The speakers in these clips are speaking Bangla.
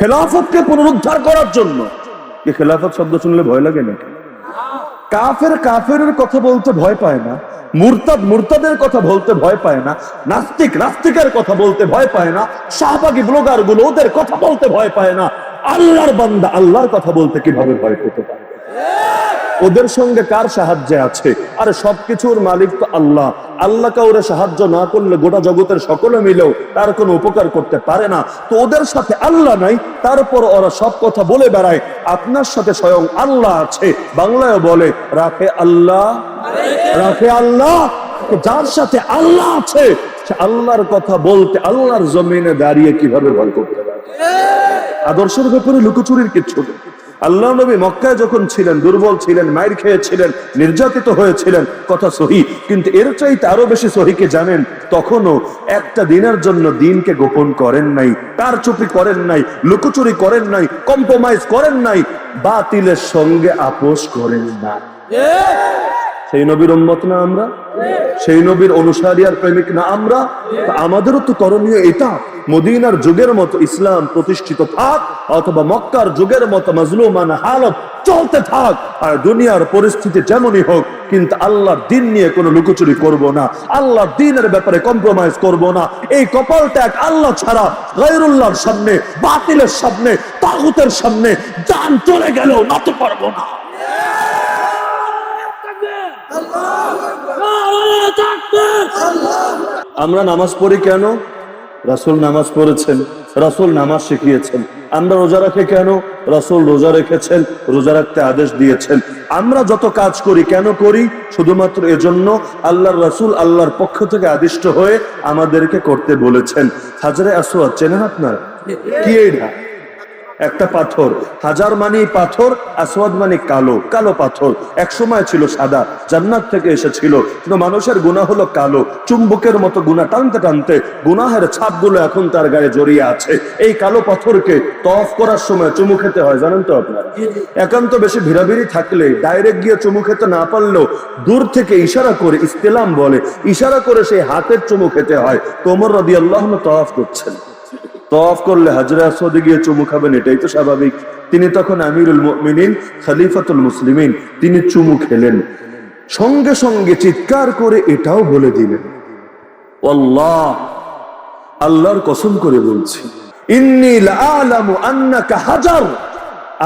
খেলাফতকে পুনরুদ্ধার করার জন্য। এই খেলাফত শব্দ শুনলে ভয় লাগে নাকি? কাফের কাফের কথা বলতে ভয় পায় না। মুরতাদ মুরতাদের কথা বলতে ভয় পায় না। নাস্তিক নাস্তিকের কথা বলতে ভয় পায় না। শাহবাগী ব্লগারগুলো ওদের কথা বলতে ভয় পায় না। আল্লাহর বান্দা আল্লাহর কথা বলতে কীভাবে ভয় পেতে পারে? ওদের সঙ্গে কার সাহায্যে আছে? আরে সবকিছুর মালিক তো আল্লাহ। আল্লাহ কাউরে সাহায্য না করলে গোটা জগতের সকলে মিলেও তার কোনো উপকার করতে পারে না। তো ওদের সাথে আল্লাহ নাই, তারপর ওরা সব কথা বলে বেড়ায়, আপনার সাথে স্বয়ং আল্লাহ আছে। বাংলায় বলে, রাখে আল্লাহ রাখে আল্লাহ যার সাথে আল্লাহ আছে, সে আল্লাহর কথা বলতে আল্লাহর জমিনে দাঁড়িয়ে কীভাবে ভয় করতে পারে? আদর্শের ব্যাপারে লুকোচুরির কিচ্ছু নেই। আল্লাহ নবী মক্কায় যখন ছিলেন, দুর্বল ছিলেন মায়ের খেয়েছিলেন, নির্যাতিত হয়েছিলেন, কথা সহি, কিন্তু এর চাইতে আরও বেশি সহিকে জানেন? তখনও একটা দিনের জন্য দিনকে গোপন করেন নাই, তার চুপি করেন নাই, লুকোচুরি করেন নাই কম্প্রোমাইজ করেন নাই, বাতিলের সঙ্গে আপোষ করেন না। সেই নবীর উম্মত না আমরা? সেই নবীর অনুসারী আর প্রেমিক না আমরা? আমাদেরও তো করণীয় এটা। মদিনার যুগের মতো ইসলাম প্রতিষ্ঠিত থাক, অথবা মক্কার যুগের মতো মজলুমান হালত চলতে থাক, আর দুনিয়ার পরিস্থিতি যেমনই হোক, কিন্তু আল্লাহর দিন নিয়ে কোনো লুকোচুরি করব না। আল্লাহর দিনের ব্যাপারে কম্প্রোমাইজ করব না। এই কপালটা এক আল্লাহ ছাড়া গায়রুল্লাহর সামনে, বাতিলের সামনে, তাগুতের সামনে জান চলে গেলেও নাতে পারব না। আমরা নামাজ পড়ি কেন? রাসুল নামাজ পড়েছেন, রাসুল নামাজ শিখিয়েছেন। আমরা রোজা রাখি কেন? রাসুল রোজা রেখেছেন, রোজা রাখতে আদেশ দিয়েছেন। আমরা যত কাজ করি, কেন করি? শুধুমাত্র এজন্য আল্লাহর রাসুল আল্লাহর পক্ষ থেকে আদিষ্ট হয়ে আমাদেরকে করতে বলেছেন। হাজারে আসোয়াদ চেনেন আপনার? কি এইটা একটা পাথর, হাজার মানি পাথর, আসওয়াদ মানে কালো কালো পাথর। এক সময় ছিল সাদা, জান্নাত থেকে এসেছিল, কিন্তু মানুষের গুণা হলো কালো। চুম্বকের মতো গুণা টানতে টানতে গুনাহের ছাপগুলো এখন তার গায়ে জড়িয়ে আছে। এই কালো পাথরকে তফ করার সময় চুমু খেতে হয়, জানেন তো আপনারা? একান্ত বেশি ভিড়াভিড়ি থাকলে ডাইরেক্ট গিয়ে চুমু খেতে না পারলেও দূর থেকে ইশারা করে ইস্তেলাম বলে, ইশারা করে সেই হাতের চুমু খেতে হয়। তোমর রদি আল্লাহ তফ করছেন। তফ করলে হাজরা আসওয়াদে গিয়ে চুমু খাবেন, এটাই তো স্বাভাবিক। তিনি তখন আমিরুল মুমিনিন, খলিফাতুল মুসলিমিন, তিনি চুমু খেলেন। সঙ্গে সঙ্গে চিৎকার করে এটাও বলে দিলেন। আল্লাহ আল্লাহর কসম করে বলছি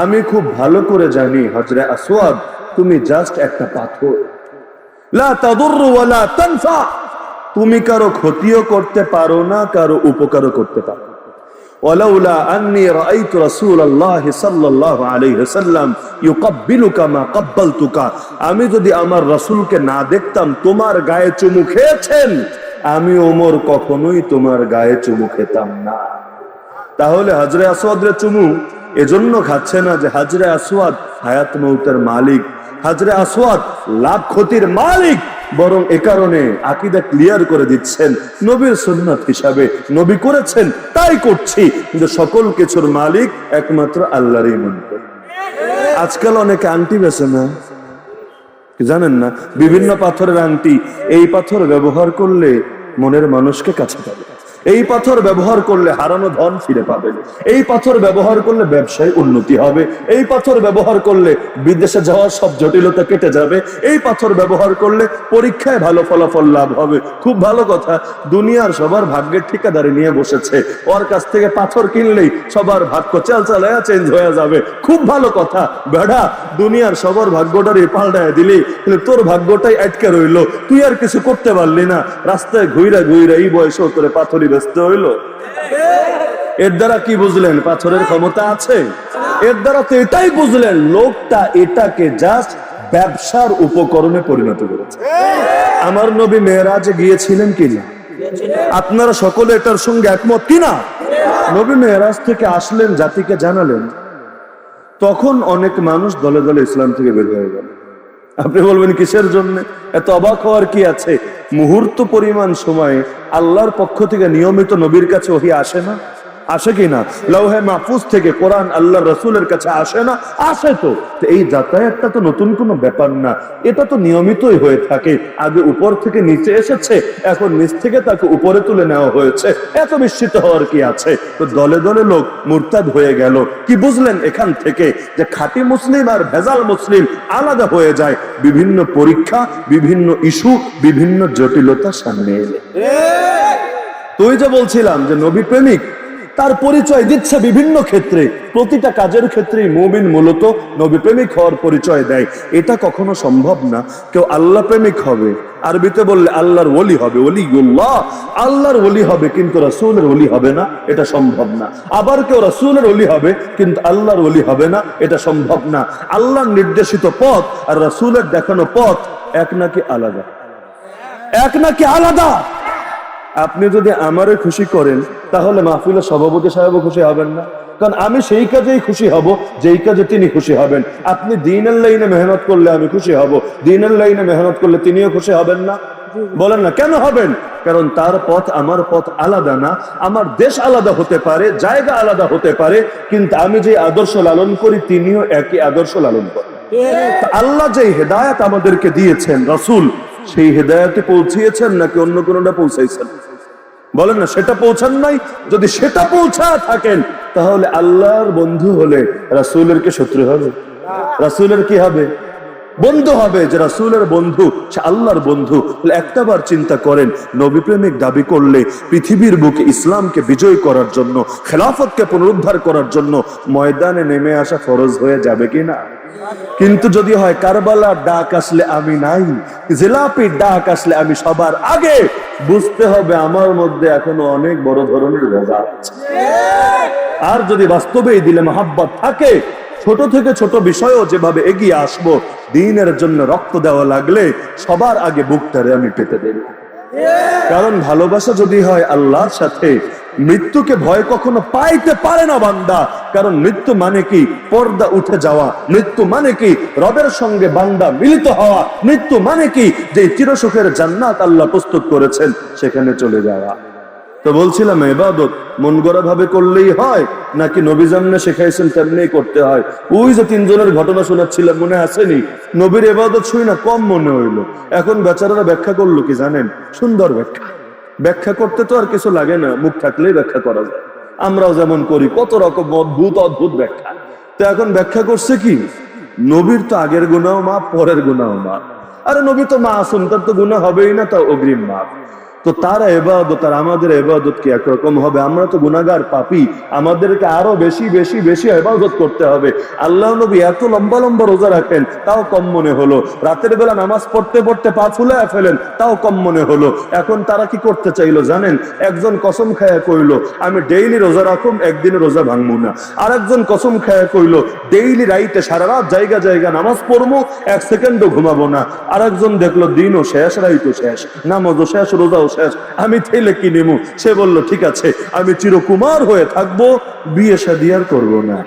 আমি খুব ভালো করে জানি, হজরে আসওয়াদ, তুমি জাস্ট একটা পাথর। তুমি কারও ক্ষতিও করতে পারো না, কারও উপকারও করতে পারো ওয়ালাউলা আন্নি রাআইতু রাসূলুল্লাহ সাল্লাল্লাহু আলাইহি ওয়াসাল্লাম ইউকাব্বিলুকা মা কাব্বালতুকা। আমি যদি আমার রাসূলকে না দেখতাম, তোমার গায়ে চুমু খেয়েছেন, আমি ওমর কখনোই তোমার গায়ে চুমু খেতাম না। তাহলে হাজরে আসওয়াদরে চুমু এজন্য খাচ্ছে না যে হাজরে আসওয়াদ হায়াত মৌতের মালিক, হাজরে আসওয়াদ লাভ ক্ষতির মালিক। বরং এ কারণে আকিদা ক্লিয়ার করে দিচ্ছেন, নবীর সুন্নাত হিসাবে। নবী করেছেন, তাই করছি। কিন্তু সকল কিছুর মালিক একমাত্র আল্লাহরই মনে আজকাল অনেকে আংটি বেছে না জানেন না? বিভিন্ন পাথরের আংটি এই পাথর ব্যবহার করলে মনের মানুষকে কাছে পাবে। এই পাথর ব্যবহার করলে হারানো ধন ফিরে পাবেন এই পাথর ব্যবহার করলে ব্যবসায় উন্নতি হবে। এই পাথর ব্যবহার করলে বিদেশে যাওয়ার সব জটিলতা কেটে যাবে। এই পাথর ব্যবহার করলে পরীক্ষায় ভালো ফলাফল লাভ হবে। খুব ভালো কথা, দুনিয়ার সবার ভাগ্যের ঠিকাদারি নিয়ে বসেছে। ওর কাছ থেকে পাথর কিনলেই সবার ভাগ্য চাল চালায়া চেঞ্জ হয়ে যাবে। খুব ভালো কথা, বেড়া, দুনিয়ার সবার ভাগ্যটারে পাল্টায় দিলি। কিন্তু তোর ভাগ্যটাই আটকে রইল। তুই আর কিছু করতে পারলি না। রাস্তায় ঘুইরা ঘুইরা এই বয়সেও তোরে পাথরই ব্যস্ত হইল? এর দ্বারা কি বুঝলেন? পাথরের ক্ষমতা আছে? এর দ্বারা তো এটাই বুঝলেন, লোকটা এটাকে জাস্ট ব্যবসার উপকরণে পরিণত করেছে। আমার নবী মেয়েরাজে গিয়েছিলেন কিনা আপনারা সকলে এটার সঙ্গে একমত কিনা নবী মেয়েরাজ থেকে আসলেন, জাতিকে জানালেন। তখন অনেক মানুষ দলে দলে ইসলাম থেকে বের হয়ে গেল। আপনি বলবেন, কিসের জন্য? এত অবাক হওয়ার কি আছে? মুহূর্ত পরিমাণ সময়ে আল্লাহর পক্ষ থেকে নিয়মিত নবীর কাছে ওহি আসে না? আসে কি না? লৌহে মাহফুজ থেকে কোরআন আল্লাহ রসুলের কাছে আসে না? আসে তো। এই যাতায়াতটা তো নতুন কোনো ব্যাপার না। এটা তো নিয়মিতই হয়ে থাকে। আগে উপর থেকে নিচে এসেছে এখন নিচ থেকে তাকে উপরে তুলে নেওয়া হয়েছে। এত বিস্মিত হওয়ার কি আছে? তো দলে দলে লোক মুরতাদ হয়ে গেল। কি বুঝলেন এখান থেকে? যে খাঁটি মুসলিম আর ভেজাল মুসলিম আলাদা হয়ে যায়। বিভিন্ন পরীক্ষা বিভিন্ন ইস্যু বিভিন্ন জটিলতা সামনে এলে। তুই যে বলছিলাম যে নবী প্রেমিক তার পরিচয় দিচ্ছে বিভিন্ন ক্ষেত্রে। প্রতিটা কাজের ক্ষেত্রেই মুমিন মূলত নবী প্রেমিক হওয়ার পরিচয় দেয়। এটা কখনো সম্ভব না। কেউ আল্লাহ প্রেমিক হবে, আরবিতে বললে আল্লাহর ওলি হবে, ওলিউল্লাহ। আল্লাহর ওলি হবে কিন্তু রাসূলের ওলি হবে না, এটা সম্ভব না। আবার কেউ রাসূলের ওলি হবে কিন্তু আল্লাহর ওলি হবে না, এটা সম্ভব না। আল্লাহর নির্দেশিত পথ আর রাসূলের দেখানো পথ এক নাকি আলাদা? এক নাকি আলাদা? আপনি যদি আমারে খুশি করেন, তাহলে মাহফিলের সভাপতি সাহেবও খুশি হবেন না। কারণ আমি সেই কাজেই খুশি হব, যেই কাজে তিনি খুশি হবেন। আপনি দিনের লাইনে মেহনত করলে আমি খুশি হব, দিনের লাইনে মেহনত করলে তিনিও খুশি হবেন না। বলেন না, কেন হবেন? কারণ তার পথ আমার পথ আলাদা না, আমার দেশ আলাদা হতে পারে, জায়গা আলাদা হতে পারে, কিন্তু আমি যে আদর্শ লালন করি, তিনিও একই আদর্শ লালন করেন। আল্লাহ যে হেদায়ত আমাদেরকে দিয়েছেন, রসুল, সেই হেদায়তে পৌঁছিয়েছেন নাকি অন্য কোনোটা পৌঁছাইছেন? বলেন না, সেটা পৌঁছান নাই। যদি সেটা পৌঁছা থাকেন, তাহলে আল্লাহর বন্ধু হলে রাসুলের কে শত্রু হবে? রাসুলের কি হবে? বন্ধু হবে যে রাসূলের বন্ধু, সে আল্লাহর বন্ধু। একটাবার চিন্তা করেন নবী প্রেমিক দাবি করলে পৃথিবীর বুকে ইসলামকে বিজয় করার জন্য, খেলাফতকে পুনরুদ্ধার করার জন্য ময়দানে নেমে আসা ফরজ হয়ে যাবে কি না? কিন্তু যদি হয় কারবালার ডাক আসলে আমি নাই, জিলাপির ডাক আসলে আমি সবার আগে, বুঝতে হবে আমার মধ্যে এখনও অনেক বড় ধরনের রোজা আর যদি বাস্তবেই দিলে মহাব্বত থাকে ছোট থেকে ছোট বিষয়ও যেভাবে এগিয়ে আসব, দিনের জন্য রক্ত দেওয়া লাগলে সবার আগে বুকটারে আমি পেতে দেব। কারণ ভালোবাসা যদি হয় আল্লাহর সাথে, মৃত্যুকে ভয় কখনো পাইতে পারে না বান্দা। কারণ মৃত্যু মানে কি? পর্দা উঠে যাওয়া। মৃত্যু মানে কি? রবের সঙ্গে বান্দা মিলিত হওয়া। মৃত্যু মানে কি? যে চিরসুখের জান্নাত আল্লাহ প্রস্তুত করেছেন, সেখানে চলে যাওয়া। তো বলছিলাম এবাদত মন গড়া ভাবে করলেই হয়, নাকি নবী জামনে শেখাইছেন তেমনি করতে হয়? ওই যে তিনজনের ঘটনা শোনাচ্ছিলাম, মনে আসেনি। নবীর এবাদত শুই না কম মনে হইল। এখন বেচারারা ব্যাখ্যা করল কি জানেন? সুন্দর ব্যাখ্যা। ব্যাখ্যা করতে তো আর কিছু লাগে না, মুখ থাকলেই ব্যাখ্যা করা যায়। আমরাও যেমন করি, কত রকম অদ্ভুত অদ্ভুত ব্যাখ্যা। তো এখন ব্যাখ্যা করছে কি? নবীর তো আগের গুণাও মাপ পরের গুণাও মাপ আরে নবী তো মা আসুন, তার তো গুণা হবেই না তা অগ্রিম মাপ তো তার এবাদত আর আমাদের এবাদত কি একরকম হবে? আমরা তো গুনাগার পাপি। আমাদেরকে আরও বেশি বেশি বেশি এবাদত করতে হবে। আল্লাহ নবী এত লম্বা লম্বা রোজা রাখেন, তাও কম মনে হলো। রাতের বেলা নামাজ পড়তে পড়তে পা ফুলে ফেলেন, তাও কম মনে হলো। এখন তারা কি করতে চাইলো জানেন? একজন কসম খায়া কইলো, আমি ডেইলি রোজা রাখুম, একদিনে রোজা ভাঙবো না। আর একজন কসম খায়া কইলো, ডেইলি রাইতে সারা রাত জায়গা জায়গা নামাজ পড়ব, এক সেকেন্ডও ঘুমাবো না। আর একজন দেখল, দিনও শেষ রাইতো শেষ, নামাজও শেষ, রোজাও শেষ। আমি থেলে কি নেব সে বলল, ঠিক আছে, আমি চিরকুমার হয়ে থাকব, বিয়ে শাদি আর করব না।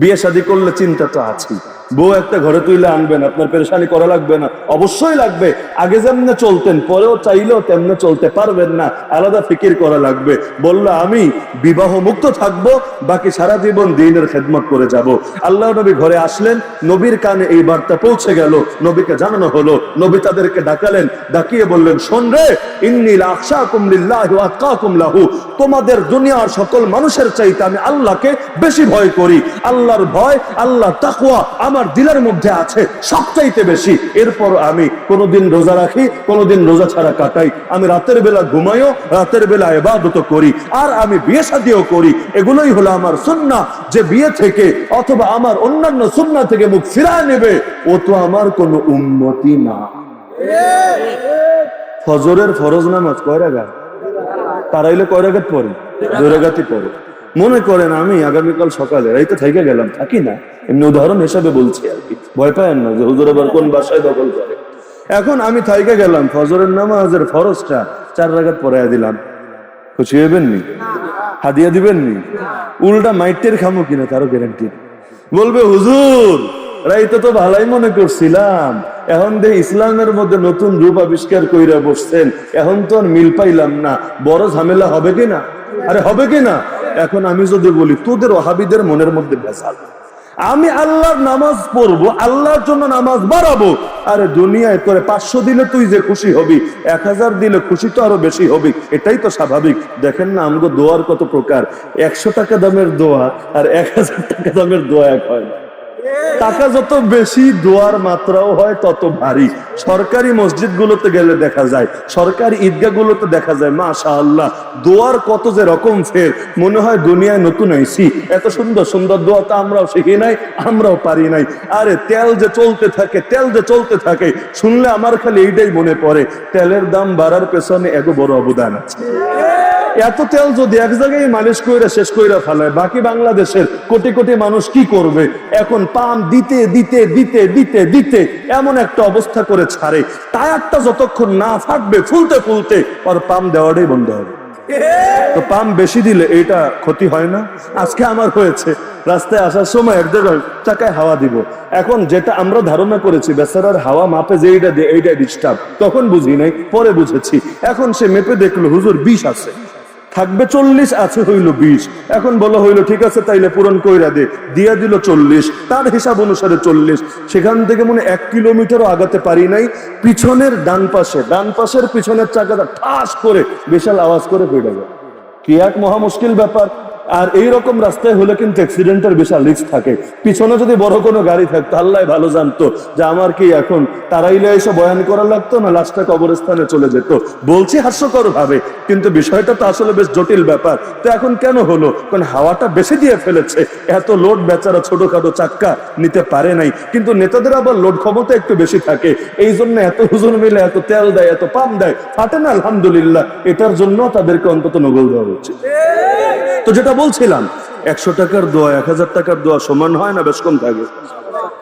বিয়ে শাদি করলে চিন্তাটা আছে বউ একটা ঘরে তুইলে আনবেন আপনার পেরেশানি করা লাগবে না, অবশ্যই লাগবে। আগে যেমনে চলতেন, পরেও চাইলেও তেমনে চলতে পারবেন না, আলাদা ফিকির করা লাগবে। বলল, আমি বিবাহ মুক্ত থাকব, বাকি সারা জীবন দিনের খেদমত করে যাব। আল্লাহ নবী ঘরে আসলেন, নবীর কানে এই বার্তা পৌঁছে গেল, নবীকে জানানো হলো, নবী তাদেরকে ডাকালেন, ডাকিয়ে বললেন, শোন রে ইন্নিল আখশাকুম লিল্লাহি লাহু, তোমাদের দুনিয়ার সকল মানুষের চাইতে আমি আল্লাহকে বেশি ভয় করি। আল্লাহর ভয় আল্লাহ তাকওয়া আমার দিলের মধ্যে আছে সবচাইতে বেশি। এরপর আমি কোনোদিন রোজা রাখি, কোনোদিন রোজা ছাড়া কাটাই। আমি রাতের বেলা ঘুমাইও, রাতের বেলা এবাদত করি। আর আমি বিয়ে শাদিও করি। এগুলোই হলো আমার সুন্না যে বিয়ে থেকে অথবা আমার অন্যান্য সুন্না থেকে মুখ ফিরায় নেবে, ও তো আমার কোনো উন্নতি না। ফজরের ফরজ নামাজ কয় রাগা তারাইলে কয় রাগাত পরে দুই রাগাতই পরে মনে করেন আমি আগামীকাল সকালে এই তো থেকে গেলাম, থাকি না। এমনি উদাহরণ হিসাবে বলছি আর কি। ভয় পায় না যে হুজুর আবার কোন বাসায় দখল করে। এখন আমি থাইকে গেলাম, ফজরের নামাজের ফরজটা চার রাগাত পরাইয়া দিলাম। খুশি হইবেন নি? হাদিয়া দিবেন নি? উল্টা মাইটের খামো কিনা তারও গ্যারান্টি বলবে, হুজুর, রাইতে তো ভালাই মনে করছিলাম। এখন দে ইসলামের মধ্যে নতুন রূপ আবিষ্কার কইরা বসছেন, এখন তো আর মিল পাইলাম না। বড় ঝামেলা হবে কি না? আরে হবে কি না? এখন আমি যদি বলি, তোদের ওহাবিদের মনের মধ্যে ভেসাল আমি আল্লাহর নামাজ পড়ব, আল্লাহর জন্য নামাজ বাড়াবো। আরে দুনিয়ায় তোরে পাঁচশো দিলে তুই যে খুশি হবি, এক হাজার দিলে খুশি তো আরও বেশি হবি, এটাই তো স্বাভাবিক। দেখেন না, আমগো দোয়ার কত প্রকার। একশো টাকা দামের দোয়া আর এক হাজার টাকা দামের দোয়া এক হয় না। টাকা যত বেশি, দোয়ার মাত্রাও হয় তত ভারী। সরকারি মসজিদ গুলোতে গেলে দেখা যায়, সরকারি ঈদগাহ গুলোতে দেখা যায় মাশা আল্লাহ দোয়ার কত যে রকম ফের। মনে হয় দুনিয়ায় নতুন আইসি এত সুন্দর সুন্দর দোয়া তো আমরাও শিখি নাই, আমরাও পারি নাই। আরে, তেল যে চলতে থাকে, তেল যে চলতে থাকে, শুনলে আমার খালি এইটাই মনে পড়ে। তেলের দাম বাড়ার পেছনে এত বড় অবদান আছে। এত তেল যদি এক জায়গায় মালিশ কইরা শেষ কইরা ফেলায়, বাকি বাংলাদেশের কোটি কোটি মানুষ কি করবে? এখন পাম দিতে দিতে দিতে দিতে দিতে এমন একটা অবস্থা করে ছাড়ে। টায়ারটা যতক্ষণ না ফাটবে, ফুলতে ফুলতে আর পাম দেওয়াটাই বন্ধ হবে। তো পাম বেশি দিলে এইটা ক্ষতি হয় না? আজকে আমার হয়েছে। রাস্তায় আসার সময় এক জায়গায় চাকায় হাওয়া দিব। এখন যেটা আমরা ধারণা করেছি, বেচারার হাওয়া মাপে যে এইটা দিয়ে এইটা ডিস্টার্ব তখন বুঝি নাই, পরে বুঝেছি। এখন সে মেপে দেখল হুজুর বিষ আছে। থাকবে চল্লিশ, আছে হইল বিশ। এখন বলা হইল, ঠিক আছে, তাইলে পূরণ কইরা দে। দিয়া দিল চল্লিশ, তার হিসাব অনুসারে চল্লিশ। সেখান থেকে মনে এক কিলোমিটারও আগাতে পারি নাই। পিছনের ডান পাশে, ডান পাশের পিছনের চাকাটা ঠাস করে বিশাল আওয়াজ করে পড়ে গেল। কি এক মহা মুশকিল ব্যাপার। আর এই রকম রাস্তায় হলে কিন্তু অ্যাক্সিডেন্টের বিশাল রিস্ক থাকে। পিছনে যদি বড় কোনো গাড়ি থাকতো আল্লাহ ভালো জানতো যে আমার কি এখন তারাইলে এসে বয়ান করা লাগতো না লাশটা কবরস্থানে চলে যেত। বলছি হাস্যকর ভাবে কিন্তু বিষয়টা তো আসলে বেশ জটিল ব্যাপার। তো এখন কেন হলো? কারণ হাওয়াটা বেশি দিয়ে ফেলেছে। এত লোড বেচারা ছোটখাটো চাক্কা নিতে পারে নাই। কিন্তু নেতাদের আবার লোড ক্ষমতা একটু বেশি থাকে। এই জন্য এত হুজুর মিলে, এত তেল দেয়, এত পাম দেয়, ফাটে না, আলহামদুলিল্লাহ। এটার জন্য তাদেরকে অন্তত নগল দেওয়া উচিত। তো যেটা বলছিলাম একশো টাকার দোয়া এক হাজার টাকার দোয়া সমান হয় না বেশ কম থাকে।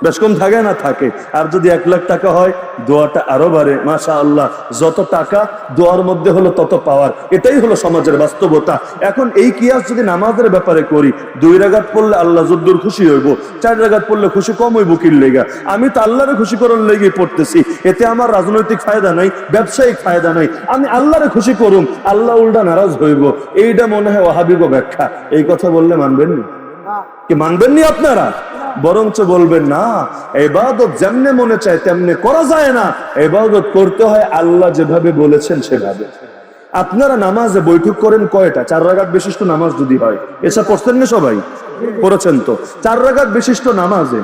বেশ কম থাকে না? থাকে। আর যদি এক লাখ টাকা হয় দোয়াটা আরও বাড়ে। মাশা আল্লাহ যত টাকা দোয়ার মধ্যে হলো তত পাওয়ার। এটাই হলো সমাজের বাস্তবতা। এখন এই কিয়াস যদি নামাজের ব্যাপারে করি দুই রাগাত পড়লে আল্লাহ যদ্দুর খুশি হইব চার রাগাত পড়লে খুশি কম হইব কির লেগা? আমি তো আল্লাহরে খুশি করার লেগে পড়তেছি। এতে আমার রাজনৈতিক ফায়দা নাই ব্যবসায়িক ফায়দা নাই। আমি আল্লাহরে খুশি করুম আল্লাহ উল্টা নারাজ হইব। এইটা মনে হয় ওহাবিগ ব্যাখ্যা। এই কথা বললে মানবেন না? কি মানবেননি আপনারা? বরঞ্চ বলবেন, না, এবাদত যেমনে মনে চায়, তেমনে করা যায় না। এবাদত করতে হয় আল্লাহ যেভাবে বলেছেন সেভাবে। আপনারা নামাজে বৈঠক করেন কয়টা? চার রাগাত বিশিষ্ট নামাজ যদি হয়। এসব পড়ছেন না সবাই? পড়েছেন তো। চার রাগাত বিশিষ্ট নামাজে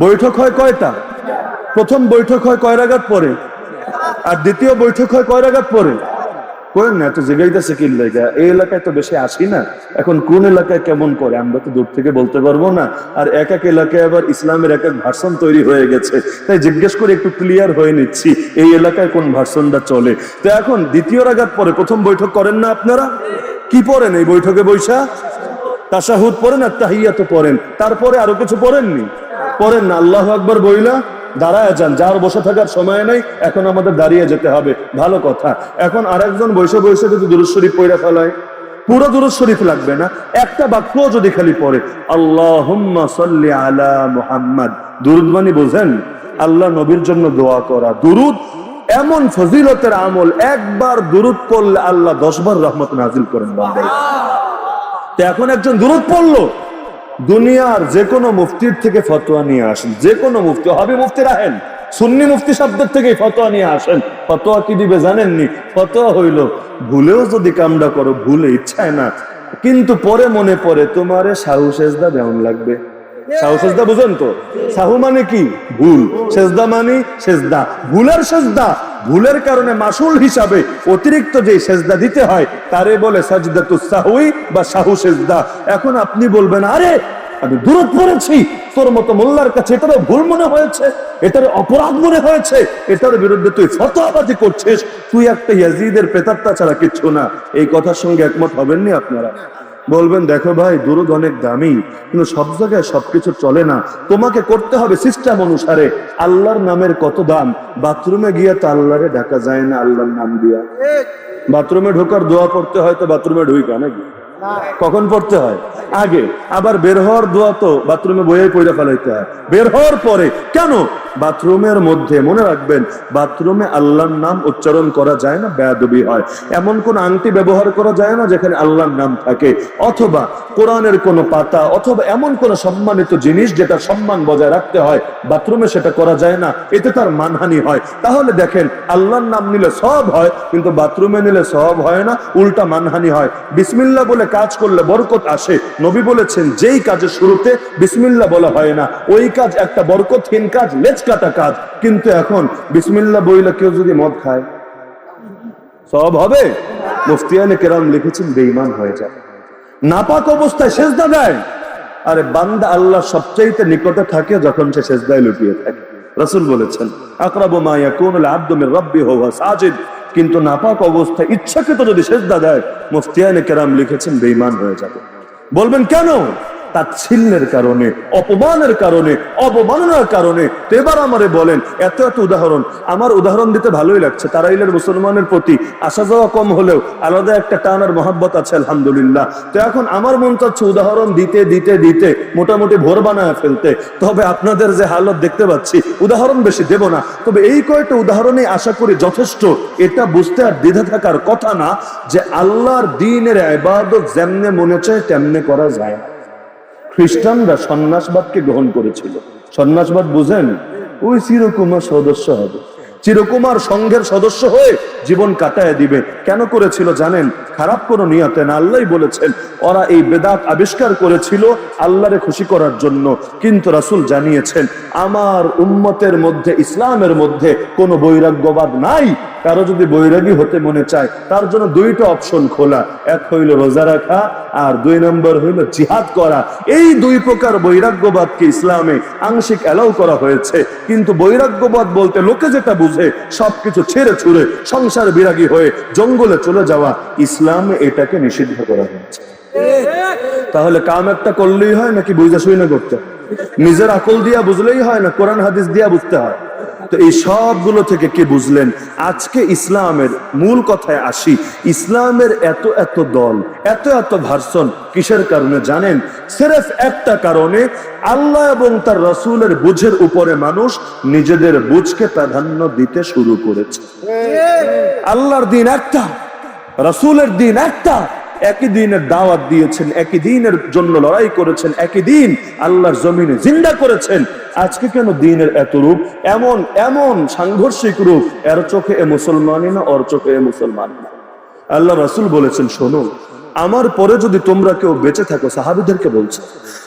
বৈঠক হয় কয়টা? প্রথম বৈঠক হয় কয় রাগাত পরে? আর দ্বিতীয় বৈঠক হয় কয় রাগাত পরে? করেন না এত জিগাইতেছে কি লেগা? এই এলাকায় তো বেশি আসি না। এখন কোন এলাকায় কেমন করে? আমরা তো দূর থেকে বলতে পারব না। আর এক এক এলাকায় আবার ইসলামের এক এক ভার্সন তৈরি হয়ে গেছে। তাই জিজ্ঞেস করে একটু ক্লিয়ার হয়ে নিচ্ছি, এই এলাকায় কোন ভার্সনটা চলে? তো এখন দ্বিতীয় রাগাত পরে প্রথম বৈঠক করেন না আপনারা? কি পড়েন এই বৈঠকে বৈশা? তাসাহুদ পড়েন আর তাহিয়া তো পড়েন। তারপরে আরও কিছু পড়েননি? পড়েন না। আল্লাহ আকবর বইলা। দাঁড়ায় যান, যার বসে থাকার সময় নেই, এখন আমাদের দাঁড়িয়ে যেতে হবে। ভালো কথা। এখন আরেকজন বসে বসে যদি দুরুদ শরীফ পড়ে ফেলায়, পুরো দুরুদ শরীফ লাগবে না। একটা বাক্য যদি খালি পড়ে আল্লাহ আলা মুহাম্মদ। দুরুদ মানে বোঝেন, আল্লাহ নবীর জন্য দোয়া করা। দুরুদ এমন ফজিলতের আমল, একবার দুরুদ পড়লে আল্লাহ দশবার রহমত নাজিল করেন এখন একজন দূরত পড়ল দুনিয়ার যে কোনো মুফতির থেকে ফতোয়া নিয়ে আসেন যে কোনো মুফতি হবে মুফতি রাহেন সুন্নি মুফতি শব্দের থেকে ফতোয়া নিয়ে আসেন। ফতোয়া কি দিবে জানেননি? ফতোয়া হইল, ভুলেও যদি কামড়া করো, ভুলে ইচ্ছায় না, কিন্তু পরে মনে পড়ে তোমারে সাহু সেজদা দেওয়ান লাগবে। সাহু সেজদা বুঝেন তো? সাহু মানে কি? ভুল। সেজদা মানে সেজদা। ভুলের সেজদা। ভুলের কারণে মাসুল হিসাবে অতিরিক্ত যে সেজদা দিতে হয় তারে বলে সাজদা তু সাহুই বা সাহু সেজদা। এখন আপনি বলবেন আরে আমি দূরত পড়েছি। তোর মতো মোল্লার কাছে এটারও ভুল মনে হয়েছে। এটার অপরাধ মনে হয়েছে। এটার বিরুদ্ধে তুই ফতোয়াবাজি করছিস। তুই একটা ইয়াজিদের প্রেতাত্তা ছাড়া কিচ্ছু না। এই কথার সঙ্গে একমত হবেননি আপনারা? বলবেন দেখো ভাই দুরুদ অনেক দামি কিন্তু সব জায়গায় সবকিছু চলে না। তোমাকে করতে হবে সিস্টেম অনুসারে। আল্লাহর নামের কত দাম? বাথরুমে গিয়ে তো আল্লাহরে ঢাকা যায় না আল্লাহর নাম দিয়া। বাথরুমে ঢোকার দোয়া করতে হয় তো বাথরুমে ঢুইকা নাকি? কখন পড়তে হয়? আগে। আবার বের হওয়ার দোয়া তো বাথরুমে বইয়ে পইরা ফেলাইতে হয়। বের হওয়ার পরে কেন? বাথরুমের মধ্যে, মনে রাখবেন, বাথরুমে আল্লাহর নাম উচ্চারণ করা যায় না, বেয়াদবি হয়। এমন কোন আংটি ব্যবহার করা যায় না যেখানে আল্লাহর নাম থাকে। অথবা কোরআনের কোন পাতা, অথবা এমন কোন সম্মানিত জিনিস যেটা সম্মান বজায় রাখতে হয়, বাথরুমে সেটা করা যায় না, এতে তার মানহানি হয়। তাহলে দেখেন, আল্লাহর নাম নিলে সব হয়, কিন্তু বাথরুমে নিলে সব হয় না, উল্টা মানহানি হয়। বিসমিল্লা বলে কাজ করলে বরকত আসে। নবী বলেছেন, যেই কাজের শুরুতে বিসমিল্লা বলা হয় না, ওই কাজ একটা বরকতহীন কাজ লেজ কাটা কাজ। কিন্তু এখন বিসমিল্লা বইলে কেউ যদি মদ খায়, সব হবে। মুফতিয়ানে কেরাম লিখেছেন, বেঈমান হয়ে যায়। নাপাক অবস্থায় সেজদা দেয়। আরে বান্দা আল্লাহ সবচাইতে নিকটে থাকে যখন সে সেজদায় লুটিয়ে থাকে। রাসূল বলেছেন, আকরাবু মা ইয়াকুনুল আবদু মির রাব্বিহি ওয়া সাজিদ। কিন্তু নাপাক অবস্থা ইচ্ছাকৃত যদি সেজদা দেয়, মুফতিয়ানে কেরাম লিখেছেন বেঈমান হয়ে যাবে। বলবেন কেন? তাচ্ছিল্যের কারণে, অপমানের কারণে, অবমাননার কারণে। তো এবার আমারে বলেন, এত এত উদাহরণ, আমার উদাহরণ দিতে ভালোই লাগছে। তারাইলের মুসলমানের প্রতি আসা যাওয়া কম হলেও আলাদা একটা টান আর মহাব্বত আছে, আলহামদুলিল্লাহ। তো এখন আমার মন চাচ্ছে উদাহরণ দিতে দিতে দিতে, মোটামুটি ভোর বানায় ফেলতে। তবে আপনাদের যে হালত দেখতে পাচ্ছি, উদাহরণ বেশি দেব না। তবে এই কয়েকটা উদাহরণে আশা করি যথেষ্ট। এটা বুঝতে আর দ্বিধা থাকার কথা না যে আল্লাহর দিনের ইবাদত যেমনে মনে চায়, তেমনে করা যায় খ্রিস্টানরা সন্ন্যাসবাদকে গ্রহণ করেছিল। সন্ন্যাসবাদ বুঝেন ওই চিরকুমার সদস্য হবে। চিরকুমার সংঘের সদস্য হয়ে জীবন কাটায় দিবে। কেন করেছিল জানেন? খারাপ কোনো নিয়তে না আল্লাহ বলেছেন, ওরা এই বেদাত আবিষ্কার করেছিল আল্লাহরে খুশি করার জন্য। কিন্তু রাসূল জানিয়েছেন, আমার উম্মতের মধ্যে, ইসলামের মধ্যে কোনো বৈরাগ্যবাদ নাই। কারও যদি বৈরাগী হতে মনে চায়, তার জন্য দুইটা অপশন খোলা। এক হইল রোজা রাখা, আর দুই নম্বর হইল জিহাদ করা। এই দুই প্রকার বৈরাগ্যবাদকে ইসলামে আংশিক অ্যালাউ করা হয়েছে। কিন্তু বৈরাগ্যবাদ বলতে লোকে যেটা বুঝে সবকিছু ছেড়ে ছুড়ে সংসার বিরাগী হয়ে জঙ্গলে চলে যাওয়া ইসলাম এটাকে নিষিদ্ধ করা হয়েছে। তাহলে কাম একটা করলেই হয় নাকি বুঝা শুই না করতে? নিজের আকল দিয়া বুঝলেই হয় না? কোরআন, হাদিস দিয়া বুঝতে হয়। তো এই সবগুলো থেকে কি বুঝলেন? আজকে ইসলামের মূল কথায় আসি, ইসলামের এত এত দল, এত এত ভার্সন কিসের কারণে জানেন? সেরেফ একটা কারণে আল্লাহ এবং তার রসুলের বুঝের উপরে মানুষ নিজেদের বুঝকে প্রাধান্য দিতে শুরু করেছে। আল্লাহর দিন একটা, রসুলের দিন একটা। একই দিনের দাওয়াত দিয়েছেন, একই দিনের জন্য লড়াই করেছেন, একই দিন আল্লাহর জমিনে জিন্দা করেছেন। আজকে কেন দিনের এত রূপ? এমন এমন সাংঘর্ষিক রূপ। এর চোখে এ মুসলমানই না, ওর চোখে এ মুসলমান না। আল্লাহ রাসুল বলেছেন, শোনো, আমার পরে যদি তোমরা কেউ বেঁচে থাকো, সাহাবিদেরকে বলছে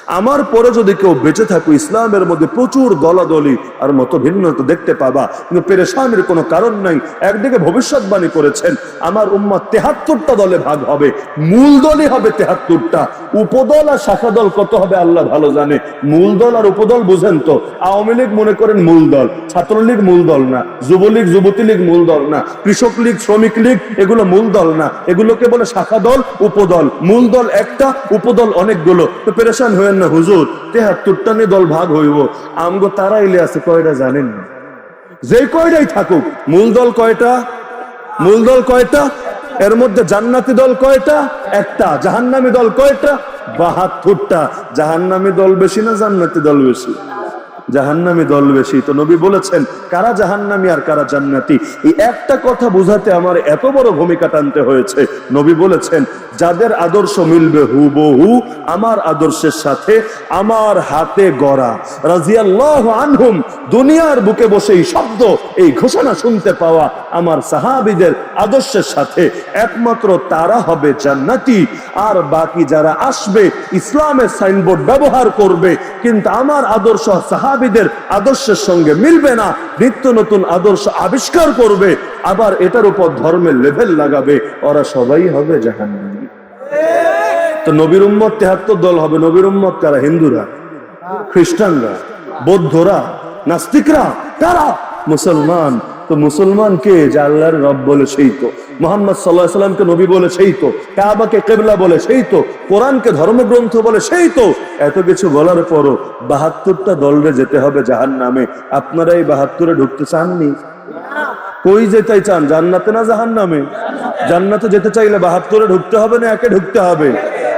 আমার পরে যদি কেউ বেঁচে থাকো, ইসলামের মধ্যে প্রচুর দলাদলি আর মত ভিন্নতা দেখতে পাবা। কিন্তু পেরেশানের কোনো কারণ নাই। একদিকে ভবিষ্যৎবাণী করেছেন, আমার উম্মা তেহাত্তরটা দলে ভাগ হবে। মূল দলই হবে তেহাত্তরটা। উপদল আর শাখা দল কত হবে আল্লাহ ভালো জানে। মূল দল আর উপদল বুঝেন তো। আওয়ামী লীগ মনে করেন মূল দল ছাত্রলীগ মূল দল না। যুবলীগ যুবতী লীগ মূল দল না। কৃষক লীগ শ্রমিক লীগ এগুলো মূল দল না। এগুলোকে বলে শাখা দল উপদল। মূল দল একটা, উপদল অনেকগুলো। তো পেরেশান হয়েন না হুজুর তেহাত্তরটা নিয়ে দল ভাগ হইব। আমগো তারা ইলে আছে, কয়টা জানেন? না যে কয়টাই থাকুক, মূল দল কয়টা? মূল দল কয়টা? এর মধ্যে জান্নাতি দল কয়টা? একটা। জাহান্নামী দল কয়টা? বাহাত্তরটা। জাহান্নামী দল বেশি না জান্নাতি দল বেশি? জাহান্নামী দল বেশি। তো নবী বলেছেন, কারা জাহান্নামী আর কারা জান্নাতি? এই একটা কথা বুঝাতে আমার এত বড় ভূমিকা টানতে হয়েছে। নবী বলেছেন যাদের আদর্শ মিলবে হুবহু আমার আদর্শের সাথে, আমার হাতে গড়া। রাজিয়াল্লাহ আনহুম, দুনিয়ার বুকে বসে এই শব্দ, এই ঘোষণা শুনতে পাওয়া আমার সাহাবিদের আদর্শের সাথে। একমাত্র তারা হবে জান্নাতি, আর বাকি যারা আসবে, ইসলামের সাইনবোর্ড ব্যবহার করবে। কিন্তু আমার আদর্শ সাহাবিদের আদর্শের সঙ্গে মিলবে না, নিত্য নতুন আদর্শ আবিষ্কার করবে। আবার এটার উপর ধর্মের লেভেল লাগাবে, ওরা সবাই হবে জাহান্নামী। তো নবীর উম্মত তেহাত্তর দল হবে। নবীর উম্মত কারা? হিন্দুরা, খ্রিস্টানরা, বৌদ্ধরা, নাস্তিকরা? কারা? মুসলমান। তো মুসলমান কে? যে রব বলে সেই তো। মোহাম্মদ সাল্লাহ সাল্লামকে নবী বলে সেই তো। কাবাকে কেবলা বলে সেই তো। কোরআনকে ধর্মগ্রন্থ বলে সেই তো। এত কিছু বলার পরও বাহাত্তরটা দলরে যেতে হবে জাহান নামে আপনারা এই বাহাত্তরে ঢুকতে চাননি? কই যেতে চান? জান্নাতে না জাহান নামে জান্নাতে যেতে চাইলে বাহাত্তরে ঢুকতে হবে না একে ঢুকতে হবে?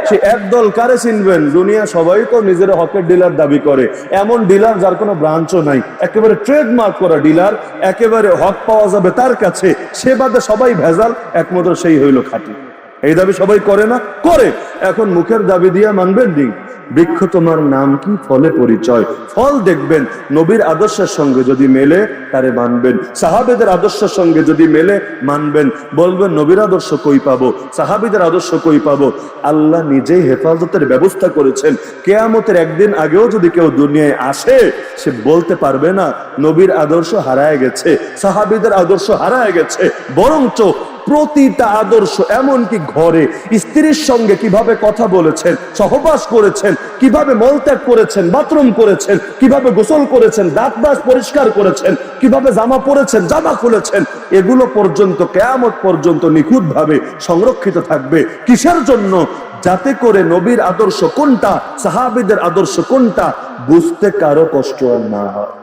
সে একদল কারে চিনবেন? দুনিয়া সবাই তো নিজের হকের ডিলার দাবি করে। এমন ডিলার যার কোনো ব্রাঞ্চও নাই। একেবারে ট্রেডমার্ক করা ডিলার, একেবারে হক পাওয়া যাবে তার কাছে। সে বাদে সবাই ভেজাল, একমাত্র সেই হইল খাঁটি। এই দাবি সবাই করে না? করে। এখন মুখের দাবি দিয়ে মানবেন দিন বৃক্ষ তোমার নাম কি? ফলে পরিচয়। ফল দেখবেন, নবীর আদর্শের সঙ্গে যদি মেলে, তারে মানবেন। সাহাবেদের আদর্শের সঙ্গে যদি মেলে, মানবেন। বলবেন, নবীর আদর্শ কই পাবো? সাহাবিদের আদর্শ কই পাবো? আল্লাহ নিজেই হেফাজতের ব্যবস্থা করেছেন। কেয়ামতের একদিন আগেও যদি কেউ দুনিয়ায় আসে, সে বলতে পারবে না, নবীর আদর্শ হারায় গেছে, সাহাবিদের আদর্শ হারায় গেছে, বরঞ্চ প্রতিটা আদর্শ এমনকি ঘরে স্ত্রীর সঙ্গে কীভাবে কথা বলেছেন, সহবাস করেছেন, কীভাবে মলত্যাগ করেছেন, বাথরুম করেছেন, কীভাবে গোসল করেছেন, দাঁত দাঁত পরিষ্কার করেছেন, কীভাবে জামা পরেছেন, জামা খুলেছেন, এগুলো পর্যন্ত, কেয়ামত পর্যন্ত নিখুঁত ভাবে সংরক্ষিত থাকবে। কিসের জন্য? যাতে করে নবীর আদর্শ কোনটা, সাহাবিদের আদর্শ কোনটা, বুঝতে কারও কষ্ট আর না হয়।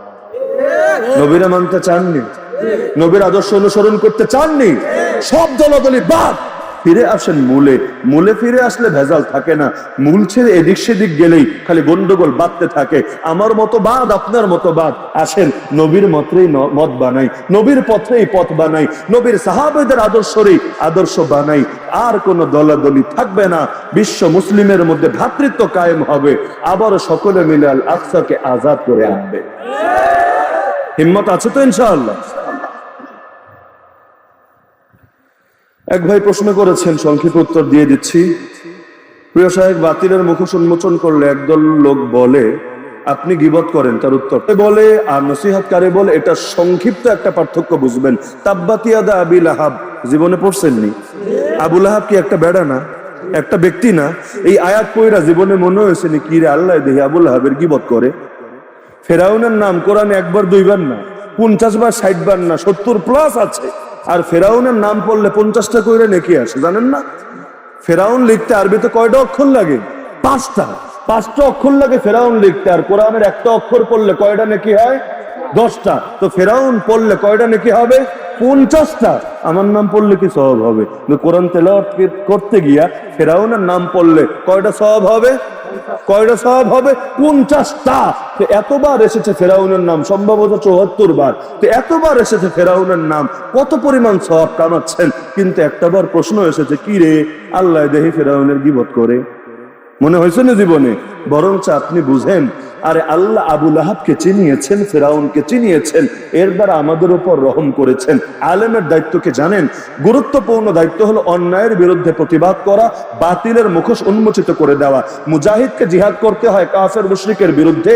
নবীরা মানতে চাননি? নবীর আদর্শ অনুসরণ করতে চাননি। সব দলাদলি বাদ। ফিরে আসেন মূলে। মূলে ফিরে আসলে ভেজাল থাকে না। মূল ছেড়ে এদিক সেদিক গেলেই খালি গন্ডগোল বাঁধতে থাকে। আমার মতো বাদ, আপনার মতো বাদ। আসেন, নবীর মতরেই ন- মত বানাই। নবীর পথেই পথ বানাই। নবীর সাহাবেদের আদর্শরেই আদর্শ বানাই। আর কোন দলাদলি থাকবে না। বিশ্ব মুসলিমের মধ্যে ভ্রাতৃত্ব কায়েম হবে। আবার সকলে মিলে আল আকসাকে আজাদ করে আনবে। হিম্মত আছে তো ইনশাআল্লাহ? এক ভাই প্রশ্ন করেছেন, সংক্ষিপ্ত উত্তর দিয়ে দিচ্ছি। প্রিয় সাহেব, বাতিলের মুখোশ উন্মোচন করলে একদল লোক বলে, আপনি গিবত করেন। তার উত্তর বলে, আর নসিহাত কারে বলে, এটা সংক্ষিপ্ত একটা পার্থক্য বুঝবেন। তাব্বাতিয়াদা আবিল আহাব জীবনে পড়ছেননি। আবুল আহাব কি একটা বেড়া না? একটা ব্যক্তি না? এই আয়াত কইরা জীবনে মনে হয়েছে নি কি রে আল্লাহ, দেহি আবুল আহাবের গিবত করে। ফেরাউনের নাম কোরআনে একবার, দুইবার না, পঞ্চাশ বার, ষাট বার না, সত্তর প্লাস আছে। আর ফেরাউনের নাম পড়লে পঞ্চাশটা কইরে নেকি আসে জানেন না? ফেরাউন লিখতে আরবিতে কয়টা অক্ষর লাগে? পাঁচটা। পাঁচটা অক্ষর লাগে ফেরাউন লিখতে, আর কোরআনের একটা অক্ষর পড়লে কয়টা নাকি হয়? দশটা। তো ফেরাউন পড়লে কয়টা নাকি হবে? পঞ্চাশটা। আমার নাম পড়লে কি সব হবে? কোরআন তেলাওয়াত করতে গিয়া ফেরাউনের নাম পড়লে কয়টা সহব হবে? কয়টা সাহাব হবে? পঞ্চাশটা। এতবার এসেছে ফেরাউনের নাম, সম্ভবত চৌহাত্তর বার। তো এতবার এসেছে ফেরাউনের নাম, কত পরিমাণ সব কামাচ্ছেন কিন্তু একটাবার প্রশ্ন এসেছে, কি রে? আল্লাহ দেহি ফেরাউনের গিবত করে। মনে হয়েছে না জীবনে? বরঞ্চ আপনি বুঝেন, আরে আল্লাহ আবুল আহাবকে চিনিয়েছেন, ফেরাউনকে চিনিয়েছেন, এর দ্বারা আমাদের উপর রহম করেছেন। আলেমের দায়িত্বকে জানেন? গুরুত্বপূর্ণ দায়িত্ব হলো অন্যায়ের বিরুদ্ধে প্রতিবাদ করা, বাতিলের মুখোশ উন্মোচিত করে দেওয়া। মুজাহিদকে জিহাদ করতে হয় কাফের, মুশরিকের বিরুদ্ধে,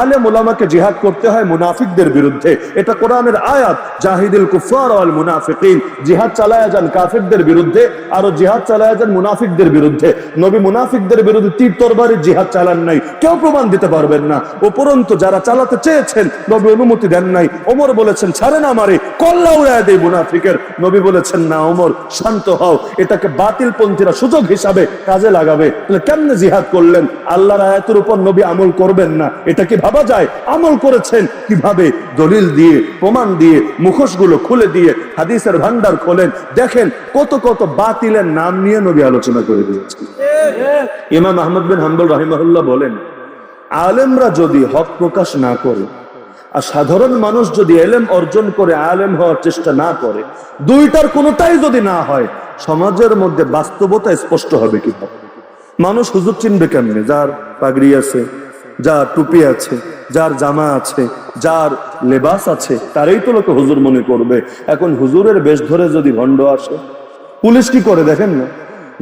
আলেম ওলামাকে জিহাদ করতে হয় মুনাফিকদের বিরুদ্ধে। এটা কোরআনের আয়াত, জাহিদুল কুফার আল মুনাফিকিন। জিহাদ চালায়া যান কাফেরদের বিরুদ্ধে, আরও জিহাদ চালায়া যান মুনাফিকদের বিরুদ্ধে। নবী মুনাফিকদের বিরুদ্ধে তীর তরবারির জিহাদ চালান নাই কেউ প্রমাণ দিতে পারবেন না। উপরন্তু যারা চালাতে চেয়েছেন নবী অনুমতি দেন নাই। ওমর বলেছেন ছাড়েন আমারে কল্লা উড়ায় দেয় মুনাফিকের। নবী বলেছেন না ওমর শান্ত হও। এটাকে বাতিল পন্থীরা সুযোগ হিসাবে কাজে লাগাবে। তাহলে কেমনে জিহাদ করলেন? আল্লাহর আয়াতের উপর নবী আমল করবেন না। এটা কি ভাবা যায়? আমল করেছেন কীভাবে? দলিল দিয়ে প্রমাণ দিয়ে মুখোশগুলো খুলে দিয়ে হাদিসের ভান্ডার খোলেন। দেখেন কত কত বাতিলের নাম নিয়ে নবী আলোচনা করে দিয়েছেন। ইমাম আহমদ বিন হাম্বল রাহিমাহুল্লাহ বলেন, আলেমরা যদি হক প্রকাশ না করে আর সাধারণ মানুষ যদি এলেম অর্জন করে, আলেম হওয়ার চেষ্টা না করে, দুইটার কোনোটাই যদি না হয়, সমাজের মধ্যে বাস্তবতা স্পষ্ট হবে কীভাবে? মানুষ হুজুর চিনবে কেমনে? যার পাগড়ি আছে, যার টুপি আছে, যার জামা আছে, যার লেবাস আছে, তারই তো লোকে হুজুর মনে করবে। এখন হুজুরের বেশ ধরে যদি ভণ্ড আসে, পুলিশ কি করে দেখেন না?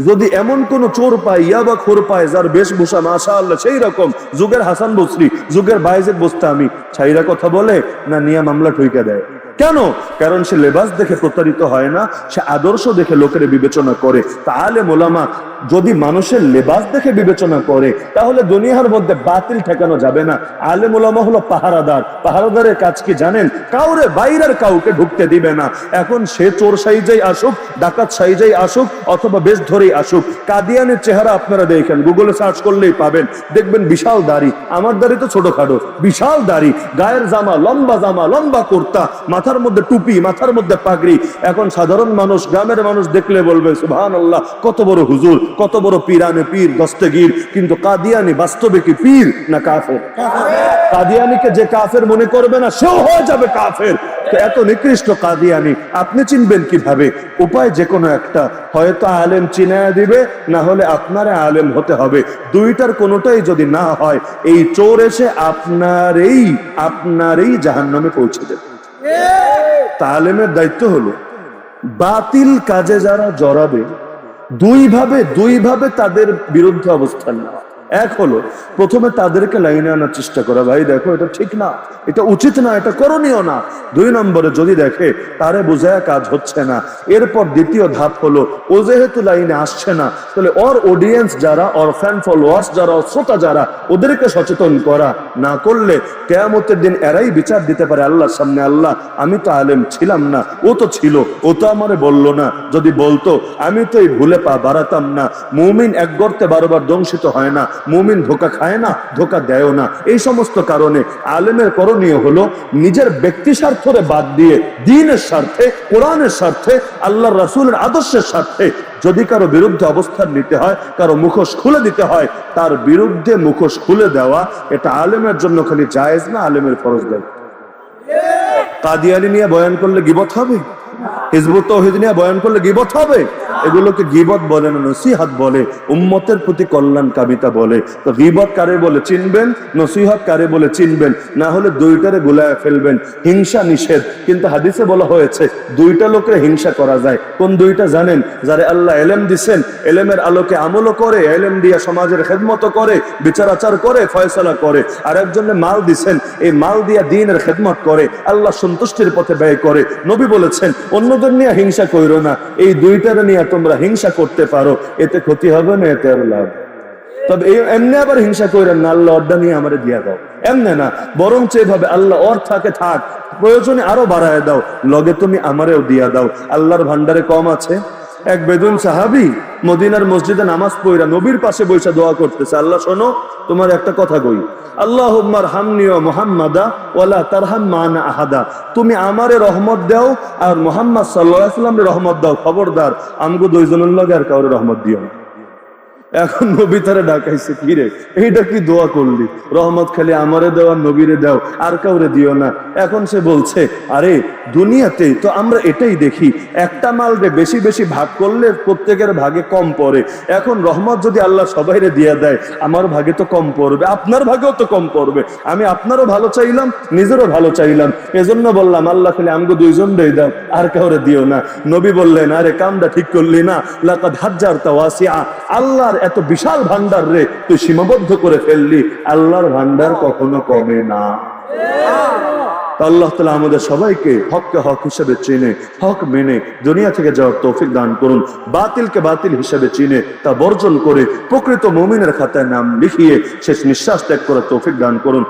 যদি এমন কোন চোর পায়, ইয়া বা খোর পায়, যার বেশভূষা মাশা আল্লাহ সেই রকম। যুগের হাসান বসরি যুগের বসতে আমি। ছাইরা কথা বলে না নিয়া মামলা ঠইকা দেয়? কেন? কারণ সে লেবাস দেখে প্রতারিত হয় না, সে আদর্শ দেখে লোকের বিবেচনা করে। তাহলে মোলামা যদি মানুষের লেবাস দেখে বিবেচনা করে, তাহলে দুনিয়ার মধ্যে বাতিল ঠেকানো যাবে না। আলে মোলামা হলো পাহারাদার। পাহারাদারের কাজ কি জানেন? কাউরে বাইরের কাউকে ঢুকতে দিবে না। এখন সে চোর সাইজাই আসুক, ডাকাত সাইজাই আসুক, অথবা বেশ ধরেই আসুক। কাদিয়ানের চেহারা আপনারা দেখেন, গুগলে সার্চ করলেই পাবেন। দেখবেন বিশাল দাড়ি। আমার দাড়ি তো ছোটখাটো। বিশাল দাড়ি। গায়ের জামা, লম্বা জামা, লম্বা কুর্তা, মাথার মধ্যে টুপি, মাথার মধ্যে পাগড়ি। এখন সাধারণ মানুষ, গ্রামের মানুষ দেখলে বলবে সুবহান আল্লাহ কত বড় হুজুর। কত বড় পীরানে পীর, দস্তগীর, কিন্তু কাদিয়ানি বাস্তবে কি পীর না কাফের? কাদিয়ানিকে যে কাফের মনে করবে না, সেও হয়ে যাবে কাফের। এত নিকৃষ্ট কাদিয়ানি, আপনি চিনবেন কীভাবে? উপায় যে কোনো একটা। হয়তো আলেম চিনায়া দিবে, না হলে আপনারে আলেম হতে হবে। দুইটার কোনোটাই যদি না হয়, এই চোর এসে আপনারই আপনারই জাহান্নামে পৌঁছে দেবে। তালেমের দায়িত্ব হলো, বাতিল কাজে যারা জড়াবে দুই ভাবে তাদের বিরুদ্ধে অবস্থান নেওয়া। এক হলো, প্রথমে তাদেরকে লাইনে আনার চেষ্টা করা, ভাই দেখো এটা ঠিক না, এটা উচিত না, এটা করণীয় না। দুই নম্বরে যদি দেখে, তারে বোঝায় কাজ হচ্ছে না। এরপর দ্বিতীয় ধাপ হলো, ও যেহেতু লাইনে আসছে না, তাহলে ওর অডিয়েন্স যারা, ওর ফ্যান ফলোয়ার্স যারা শ্রোতা যারা, ওদেরকে সচেতন করা। না করলে কেয়ামতের দিন এরাই বিচার দিতে পারে, আল্লাহর সামনে আল্লাহ, আমি তো আলেম ছিলাম না, ও তো ছিল, ও তো আমারে বলল না, যদি বলতো, আমি তো এই ভুলে পা বাড়াতাম না। মুমিন এক গর্তে বারবার দংশিত হয় না মুমিন ধোকা খায় না, ধোকা দেয় না। এই সমস্ত কারণে আলেমের করণীয় হলো নিজের ব্যক্তি স্বার্থরে বাদ দিয়ে দিনের স্বার্থে, কোরআনের স্বার্থে আল্লাহ রাসূলের আদর্শের স্বার্থে যদি কারও বিরুদ্ধে অবস্থান নিতে হয়, কারও মুখোশ খুলে দিতে হয়, তার বিরুদ্ধে মুখোশ খুলে দেওয়া, এটা আলেমের জন্য খালি জায়েজ না, আলেমের ফরজ দায়িত্ব। কাদিয়ানি নিয়ে বয়ান করলে গিবত হবে? তৌহিদ নিয়ে বয়ান করলে গিবত হবে? এগুলোকে গিবত বলে না, নসিহাত বলে। উম্মতের প্রতি কল্যাণ বলে। তো গিবত কারে বলে? চিনবেন? নসিহত কারে বলে? চিনবেন। না হলে দুইটারে গুলায় ফেলবেন। হিংসা নিষেধ। কিন্তু হাদিসে বলা হয়েছে, দুইটা লোকের হিংসা করা যায়। কোন দুইটা জানেন? যারে আল্লাহ এলেম দিছেন, এলেমের আলোকে আমলও করে, এলেম দিয়া সমাজের খেদমত করে বিচার আচার করে, ফয়সলা করে। আর একজনে মাল দিছেন, এই মাল দিয়া দিনের খেদমত করে, আল্লাহ সন্তুষ্টির পথে ব্যয় করে। নবী বলেছেন অন্যদের নিয়ে হিংসা করো না। এই দুইটার নিয়ে তোমরা হিংসা করতে পারো। এতে ক্ষতি হবে না, এতে আর লাভ তবে এই এমনি আবার হিংসা করেন না, আল্লাহ অর্ডা নিয়ে আমার দিয়া দাও। এমনি না বরং এভাবে আল্লাহ অর থাকে থাক। প্রয়োজনে আরও বাড়ায় দাও। লগে তুমি আমারেও দিয়া দাও। আল্লাহর ভান্ডারে কম আছে? এক বেদুন সাহাবি মদিনার মসজিদে নামাজ পড়া নবীর পাশে বৈশা দোয়া করতেছে, আল্লাহ, শোনো, তোমার একটা কথা কই। আল্লাহ হামনিও মোহাম্মদা ওয়ালা তারহাম মানা আহাদা। তুমি আমারে রহমত দাও আর মোহাম্মদ সাল্লাহ রহমত দাও। খবরদার, আমগো দুইজনের লগে আর কাউরে রহমত দিও না। এখন নবী তারা ডাকাইছে, কি রে? এইটা কি দোয়া করলি? রহমত খালি আমারে দেওয়া নবীরে দাও, আর কাউরে দিও না। এখন সে বলছে, আরে দুনিয়াতে তো আমরা এটাই দেখি, একটা মাল রে বেশি বেশি ভাগ করলে প্রত্যেকের ভাগে কম পড়ে। এখন রহমত যদি আল্লাহ সবাইরে দিয়ে দেয়, আমার ভাগে তো কম পড়বে, আপনার ভাগেও তো কম পড়বে। আমি আপনারও ভালো চাইলাম, নিজেরও ভালো চাইলাম। এজন্য বললাম, আল্লাহ খালি আমগো দুইজন রে দাও, আর কাউরে দিও না। নবী বললেন, আরে, কামটা ঠিক করলি না। লাকাদ হাজ্জার তাওয়াসিআ আল্লাহর এত বিশাল ভান্ডার রে, তুই সীমাবদ্ধ করে ফেললি, আল্লাহর ভান্ডার কখনো কমে না। আল্লাহ তালা আমাদের সবাইকে হককে হক হিসেবে চিনে, হক মেনে, দুনিয়া থেকে যাওয়ার তৌফিক দান করুন, বাতিলকে বাতিল হিসেবে চিনে, তা বর্জন করে প্রকৃত মমিনের খাতায় নাম লিখিয়ে, শেষ নিঃশ্বাস ত্যাগ করার তৌফিক দান করুন।